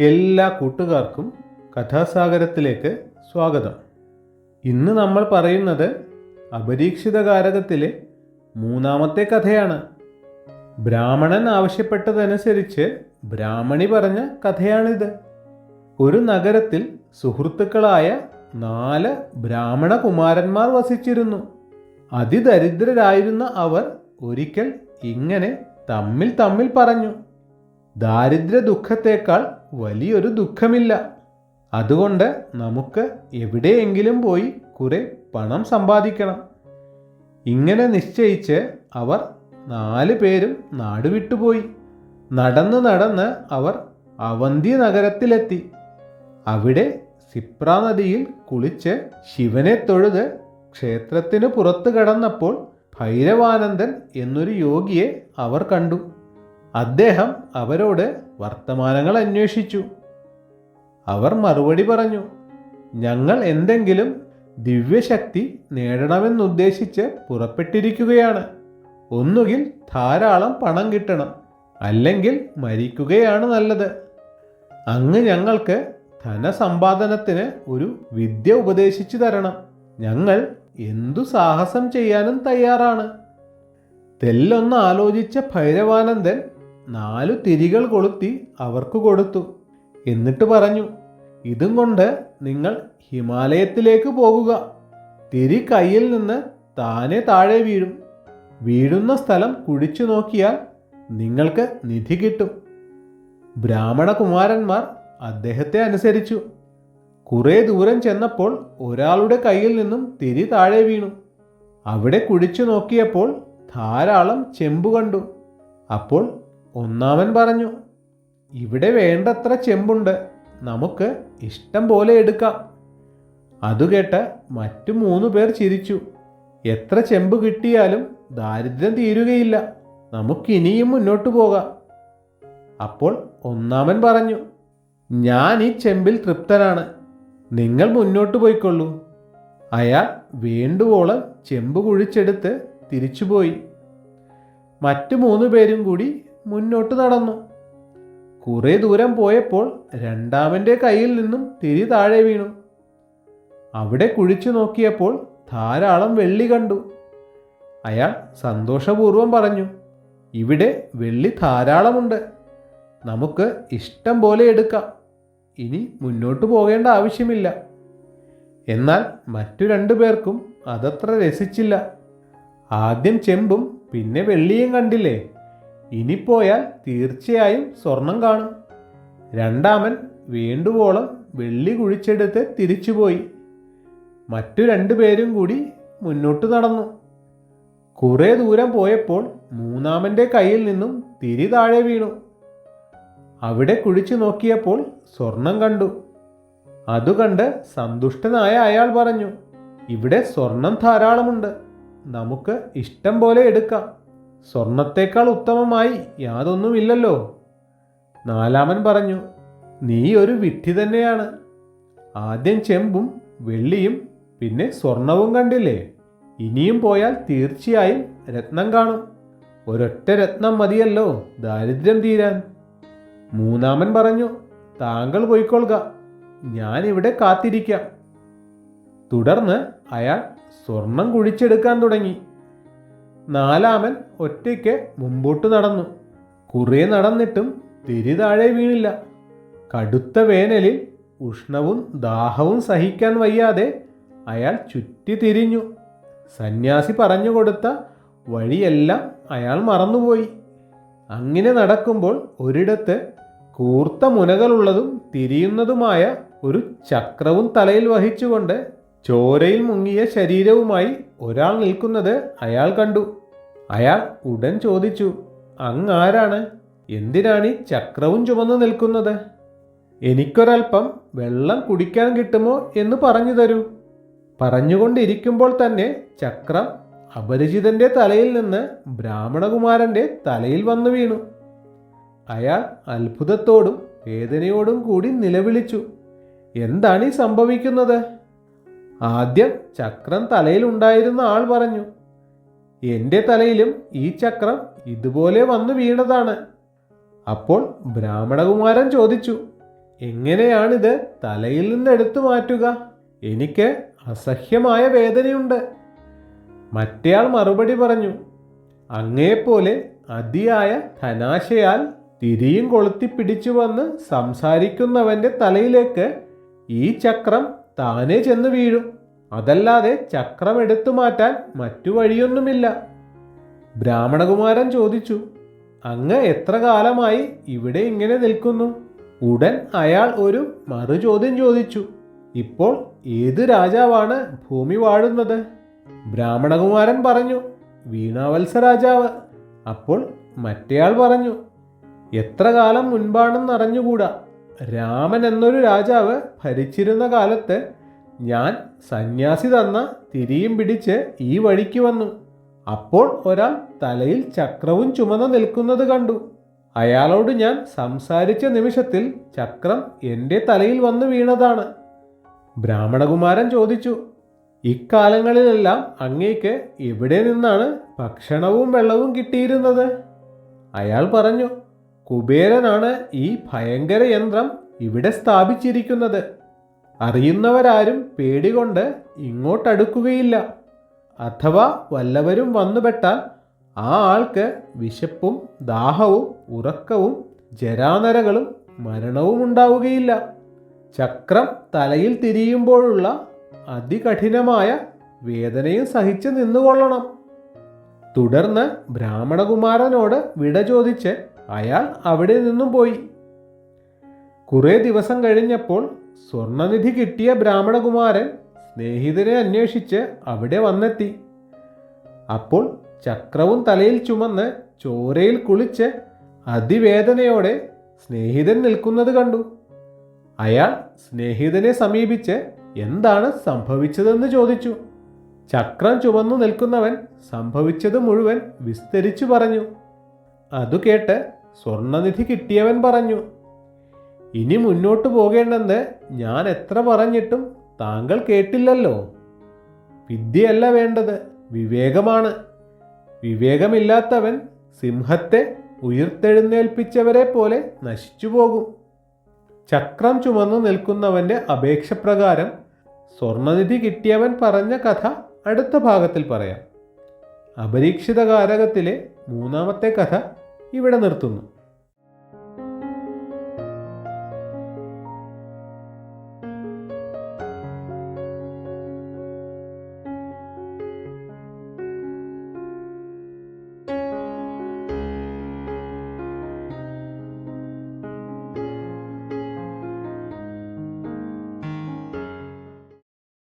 എല്ലാ കൂട്ടുകാർക്കും കഥാസാഗരത്തിലേക്ക് സ്വാഗതം. ഇന്ന് നമ്മൾ പറയുന്നത് അപരീക്ഷിത കാരകത്തിലെ മൂന്നാമത്തെ കഥയാണ്. ബ്രാഹ്മണൻ ആവശ്യപ്പെട്ടതനുസരിച്ച് ബ്രാഹ്മണി പറഞ്ഞ കഥയാണിത്. ഒരു നഗരത്തിൽ സുഹൃത്തുക്കളായ നാല് ബ്രാഹ്മണ കുമാരന്മാർ വസിച്ചിരുന്നു. അതിദരിദ്രരായിരുന്ന അവർ ഒരിക്കൽ ഇങ്ങനെ തമ്മിൽ തമ്മിൽ പറഞ്ഞു. ദാരിദ്ര്യ ദുഃഖത്തേക്കാൾ വലിയൊരു ദുഃഖമില്ല. അതുകൊണ്ട് നമുക്ക് എവിടെയെങ്കിലും പോയി കുറെ പണം സമ്പാദിക്കണം. ഇങ്ങനെ നിശ്ചയിച്ച് അവർ നാല് പേരും നാടുവിട്ടുപോയി നടന്ന് നടന്ന് അവർ അവന്തി നഗരത്തിലെത്തി. അവിടെ സിപ്ര നദിയിൽ കുളിച്ച് ശിവനെ തൊഴുത് ക്ഷേത്രത്തിന് പുറത്തു കടന്നപ്പോൾ ഭൈരവാനന്ദൻ എന്നൊരു യോഗിയെ അവർ കണ്ടു. അദ്ദേഹം അവരോട് വർത്തമാനങ്ങൾ അന്വേഷിച്ചു. അവർ മറുപടി പറഞ്ഞു ഞങ്ങൾ എന്തെങ്കിലും ദിവ്യശക്തി നേടണമെന്നുദ്ദേശിച്ച് പുറപ്പെട്ടിരിക്കുകയാണ്. ഒന്നുകിൽ ധാരാളം പണം കിട്ടണം അല്ലെങ്കിൽ മരിക്കുകയാണ് നല്ലത്. അങ്ങ് ഞങ്ങൾക്ക് ധനസമ്പാദനത്തിന് ഒരു വിദ്യ ഉപദേശിച്ചു തരണം. ഞങ്ങൾ എന്തു സാഹസം ചെയ്യാനും തയ്യാറാണ്. തെല്ലൊന്ന് ആലോചിച്ച ഭൈരവാനന്ദൻ നാലു തിരികൾ കൊളുത്തി അവർക്ക് കൊടുത്തു. എന്നിട്ട് പറഞ്ഞു ഇതും കൊണ്ട് നിങ്ങൾ ഹിമാലയത്തിലേക്ക് പോകുക. തിരി കയ്യിൽ നിന്ന് താനെ താഴെ വീഴും. വീഴുന്ന സ്ഥലം കുഴിച്ചു നോക്കിയാൽ നിങ്ങൾക്ക് നിധി കിട്ടും. ബ്രാഹ്മണ കുമാരന്മാർ അദ്ദേഹത്തെ അനുസരിച്ചു. കുറേ ദൂരം ചെന്നപ്പോൾ ഒരാളുടെ കയ്യിൽ നിന്നും തിരി താഴെ വീണു. അവിടെ കുഴിച്ചു നോക്കിയപ്പോൾ ധാരാളം ചെമ്പ് കണ്ടു. അപ്പോൾ ഒന്നാമൻ പറഞ്ഞു ഇവിടെ വേണ്ടത്ര ചെമ്പുണ്ട്. നമുക്ക് ഇഷ്ടം പോലെ എടുക്കാം. അതു കേട്ട് മറ്റു മൂന്ന് പേർ ചിരിച്ചു. എത്ര ചെമ്പ് കിട്ടിയാലും ദാരിദ്ര്യം തീരുകയില്ല. നമുക്കിനിയും മുന്നോട്ട് പോകാം. അപ്പോൾ ഒന്നാമൻ പറഞ്ഞു ഞാൻ ഈ ചെമ്പിൽ തൃപ്തനാണ്. നിങ്ങൾ മുന്നോട്ട് പോയിക്കൊള്ളൂ. അയാൾ വേണ്ടുവോളം ചെമ്പ് കുഴിച്ചെടുത്ത് തിരിച്ചുപോയി. മറ്റു മൂന്ന് പേരും കൂടി മുന്നോട്ട് നടന്നു. കുറേ ദൂരം പോയപ്പോൾ രണ്ടാമന്റെ കയ്യിൽ നിന്നും തിരി താഴെ വീണു. അവിടെ കുഴിച്ചു നോക്കിയപ്പോൾ ധാരാളം വെള്ളി കണ്ടു. അയാൾ സന്തോഷപൂർവം പറഞ്ഞു ഇവിടെ വെള്ളി ധാരാളമുണ്ട്. നമുക്ക് ഇഷ്ടം പോലെ എടുക്കാം. ഇനി മുന്നോട്ട് പോകേണ്ട ആവശ്യമില്ല. എന്നാൽ മറ്റു രണ്ടു പേർക്കും അതത്ര രസിച്ചില്ല. ആദ്യം ചെമ്പും പിന്നെ വെള്ളിയും കണ്ടില്ലേ? ഇനി പോയാൽ തീർച്ചയായും സ്വർണം കാണും. രണ്ടാമൻ വേണ്ടുവോളം വെള്ളി കുഴിച്ചെടുത്ത് തിരിച്ചുപോയി. മറ്റു രണ്ടു പേരും കൂടി മുന്നോട്ട് നടന്നു. കുറേ ദൂരം പോയപ്പോൾ മൂന്നാമന്റെ കയ്യിൽ നിന്നും തിരി താഴെ വീണു. അവിടെ കുഴിച്ചു നോക്കിയപ്പോൾ സ്വർണം കണ്ടു. അതുകണ്ട് സന്തുഷ്ടനായ അയാൾ പറഞ്ഞു ഇവിടെ സ്വർണം ധാരാളമുണ്ട്. നമുക്ക് ഇഷ്ടം പോലെ എടുക്കാം. സ്വർണത്തേക്കാൾ ഉത്തമമായി യാതൊന്നുമില്ലല്ലോ. നാലാമൻ പറഞ്ഞു നീ ഒരു വിഡ്ഢി തന്നെയാണ്. ആദ്യം ചെമ്പും വെള്ളിയും പിന്നെ സ്വർണവും കണ്ടില്ലേ? ഇനിയും പോയാൽ തീർച്ചയായും രത്നം കാണും. ഒരൊറ്റ രത്നം മതിയല്ലോ ദാരിദ്ര്യം തീരാൻ. മൂന്നാമൻ പറഞ്ഞു താങ്കൾ പോയിക്കൊള്ളുക. ഞാനിവിടെ കാത്തിരിക്കാം. തുടർന്ന് അയാൾ സ്വർണം കുഴിച്ചെടുക്കാൻ തുടങ്ങി. നാലാമൻ ഒറ്റയ്ക്ക് മുമ്പോട്ട് നടന്നു. കുറേ നടന്നിട്ടും തിരി താഴെ വീണില്ല. കടുത്ത വേനലിൽ ഉഷ്ണവും ദാഹവും സഹിക്കാൻ വയ്യാതെ അയാൾ ചുറ്റി തിരിഞ്ഞു. സന്യാസി പറഞ്ഞു കൊടുത്ത വഴിയെല്ലാം അയാൾ മറന്നുപോയി. അങ്ങനെ നടക്കുമ്പോൾ ഒരിടത്ത് കൂർത്ത മുനകളുള്ളതും തിരിയുന്നതുമായ ഒരു ചക്രവും തലയിൽ വഹിച്ചുകൊണ്ട് ചോരയിൽ മുങ്ങിയ ശരീരവുമായി ഒരാൾ നിൽക്കുന്നത് അയാൾ കണ്ടു. അയാൾ ഉടൻ ചോദിച്ചു അങ്ങാരാണ്? എന്തിനാണ് ഈ ചക്രവും ചുമന്നു നിൽക്കുന്നത്? എനിക്കൊരൽപ്പം വെള്ളം കുടിക്കാൻ കിട്ടുമോ എന്ന് പറഞ്ഞു തരൂ. പറഞ്ഞുകൊണ്ടിരിക്കുമ്പോൾ തന്നെ ചക്രം അപരിചിതന്റെ തലയിൽ നിന്ന് ബ്രാഹ്മണകുമാരന്റെ തലയിൽ വന്നു വീണു. അയാൾ അത്ഭുതത്തോടും വേദനയോടും കൂടി നിലവിളിച്ചു എന്താണ് ഈ സംഭവിക്കുന്നത്? ആദ്യം ചക്രം തലയിലുണ്ടായിരുന്ന ആൾ പറഞ്ഞു എന്റെ തലയിലും ഈ ചക്രം ഇതുപോലെ വന്നു വീണതാണ്. അപ്പോൾ ബ്രാഹ്മണകുമാരൻ ചോദിച്ചു എങ്ങനെയാണിത് തലയിൽ നിന്ന് എടുത്തു മാറ്റുക? എനിക്ക് അസഹ്യമായ വേദനയുണ്ട്. മറ്റേയാൾ മറുപടി പറഞ്ഞു അങ്ങേപ്പോലെ അതിയായ ധനാശയാൽ തിരിയും കൊളുത്തി പിടിച്ചു വന്ന് സംസാരിക്കുന്നവന്റെ തലയിലേക്ക് ഈ ചക്രം താനേ ചെന്ന് വീഴും. അതല്ലാതെ ചക്രം എടുത്തു മാറ്റാൻ മറ്റു വഴിയൊന്നുമില്ല. ബ്രാഹ്മണകുമാരൻ ചോദിച്ചു അങ്ങ് എത്ര കാലമായി ഇവിടെ ഇങ്ങനെ നിൽക്കുന്നു? ഉടൻ അയാൾ ഒരു മറുചോദ്യം ചോദിച്ചു ഇപ്പോൾ ഏത് രാജാവാണ് ഭൂമി വാഴുന്നത്? ബ്രാഹ്മണകുമാരൻ പറഞ്ഞു വീണാവത്സ രാജാവ്. അപ്പോൾ മറ്റേയാൾ പറഞ്ഞു എത്ര കാലം മുൻപാണെന്ന് അറിഞ്ഞുകൂടാ. രാമൻ എന്നൊരു രാജാവ് ഭരിച്ചിരുന്ന കാലത്ത് ഞാൻ സന്യാസി തന്ന തിരിയും പിടിച്ച് ഈ വഴിക്ക് വന്നു. അപ്പോൾ ഒരാൾ തലയിൽ ചക്രവും ചുമന്ന് നിൽക്കുന്നത് കണ്ടു. അയാളോട് ഞാൻ സംസാരിച്ച നിമിഷത്തിൽ ചക്രം എന്റെ തലയിൽ വന്നു വീണതാണ്. ബ്രാഹ്മണകുമാരൻ ചോദിച്ചു ഇക്കാലങ്ങളിലെല്ലാം അങ്ങേക്ക് എവിടെ നിന്നാണ് ഭക്ഷണവും വെള്ളവും കിട്ടിയിരുന്നത്? അയാൾ പറഞ്ഞു കുബേരനാണ് ഈ ഭയങ്കര യന്ത്രം ഇവിടെ സ്ഥാപിച്ചിരിക്കുന്നത്. അറിയുന്നവരാരും പേടികൊണ്ട് ഇങ്ങോട്ടടുക്കുകയില്ല. അഥവാ വല്ലവരും വന്നുപെട്ടാൽ ആ ആൾക്ക് വിശപ്പും ദാഹവും ഉറക്കവും ജരാനരകളും മരണവും ഉണ്ടാവുകയില്ല. ചക്രം തലയിൽ തിരിയുമ്പോഴുള്ള അതികഠിനമായ വേദനയും സഹിച്ച് നിന്നുകൊള്ളണം. തുടർന്ന് ബ്രാഹ്മണകുമാരനോട് വിട ചോദിച്ച് അയാൾ അവിടെ നിന്നും പോയി. കുറേ ദിവസം കഴിഞ്ഞപ്പോൾ സ്വർണനിധി കിട്ടിയ ബ്രാഹ്മണകുമാരൻ സ്നേഹിതരെ അന്വേഷിച്ച് അവിടെ വന്നെത്തി. അപ്പോൾ ചക്രവും തലയിൽ ചുമന്ന് ചോരയിൽ കുളിച്ച് അതിവേദനയോടെ സ്നേഹിതൻ നിൽക്കുന്നത് കണ്ടു. അയാൾ സ്നേഹിതനെ സമീപിച്ച് എന്താണ് സംഭവിച്ചതെന്ന് ചോദിച്ചു. ചക്രം ചുമന്നു നിൽക്കുന്നവൻ സംഭവിച്ചത് മുഴുവൻ വിസ്തരിച്ചു പറഞ്ഞു. അതു കേട്ട് സ്വർണനിധി കിട്ടിയവൻ പറഞ്ഞു. ഇനി മുന്നോട്ട് പോകേണ്ടെന്ന് ഞാൻ എത്ര പറഞ്ഞിട്ടും താങ്കൾ കേട്ടില്ലല്ലോ. വിദ്യയല്ല വേണ്ടത് വിവേകമാണ്. വിവേകമില്ലാത്തവൻ സിംഹത്തെ ഉയർത്തെഴുന്നേൽപ്പിച്ചവരെ പോലെ നശിച്ചു പോകും. ചക്രം ചുമന്നു നിൽക്കുന്നവന്റെ അപേക്ഷപ്രകാരം സ്വർണനിധി കിട്ടിയവൻ പറഞ്ഞ കഥ അടുത്ത ഭാഗത്തിൽ പറയാം. അപരീക്ഷിത കാരകത്തിലെ മൂന്നാമത്തെ കഥ ഇവിടെ നിർത്തുന്നു.